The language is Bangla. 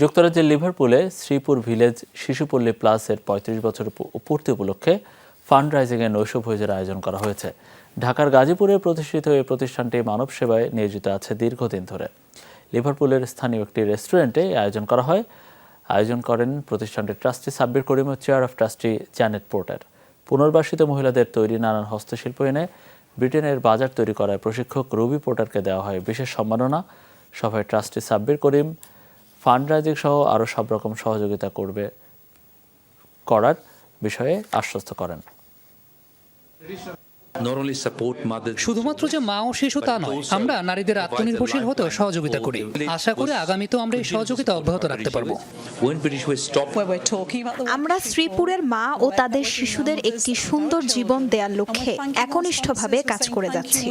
যুক্তরাজ্যের লিভারপুলে শ্রীপুর ভিলেজ শিশুপল্লী প্লাসের পঁয়ত্রিশ বছর পূর্তি উপলক্ষে ফান্ড রাইজিংয়ে নৈশভোজের আয়োজন করা হয়েছে। ঢাকার গাজীপুরে প্রতিষ্ঠিত এই প্রতিষ্ঠানটি মানব সেবায় নিয়োজিত আছে দীর্ঘদিন ধরে। লিভারপুলের স্থানীয় একটি রেস্টুরেন্টে আয়োজন করা হয়। আয়োজন করেন প্রতিষ্ঠানটির trustee Sabbir Karim O chair of trustee Janet Porter. পুনর্বাসিত মহিলাদের তৈরি নানান হস্তশিল্প এনে ব্রিটেনের বাজার তৈরি করায় প্রশিক্ষক রুবি পোর্টারকে দেওয়া হয় বিশেষ সম্মাননা। সভায় trustee Sabbir Karim fund raising সহ আরও সব রকম সহযোগিতা করবে করার বিষয়ে আশ্বস্ত করেন। শুধুমাত্র যে মা ও শিশু তা নয় আমরা নারীদের আত্মনির্ভরশীল হতেও সহযোগিতা করি। আশা করি আগামীতেও আমরা এই সহযোগিতা অব্যাহত রাখতে পারব। আমরা শ্রীপুরের মা ও তাদের শিশুদের একটি সুন্দর জীবন দেওয়ার লক্ষ্যে একনিষ্ঠভাবে কাজ করে যাচ্ছি।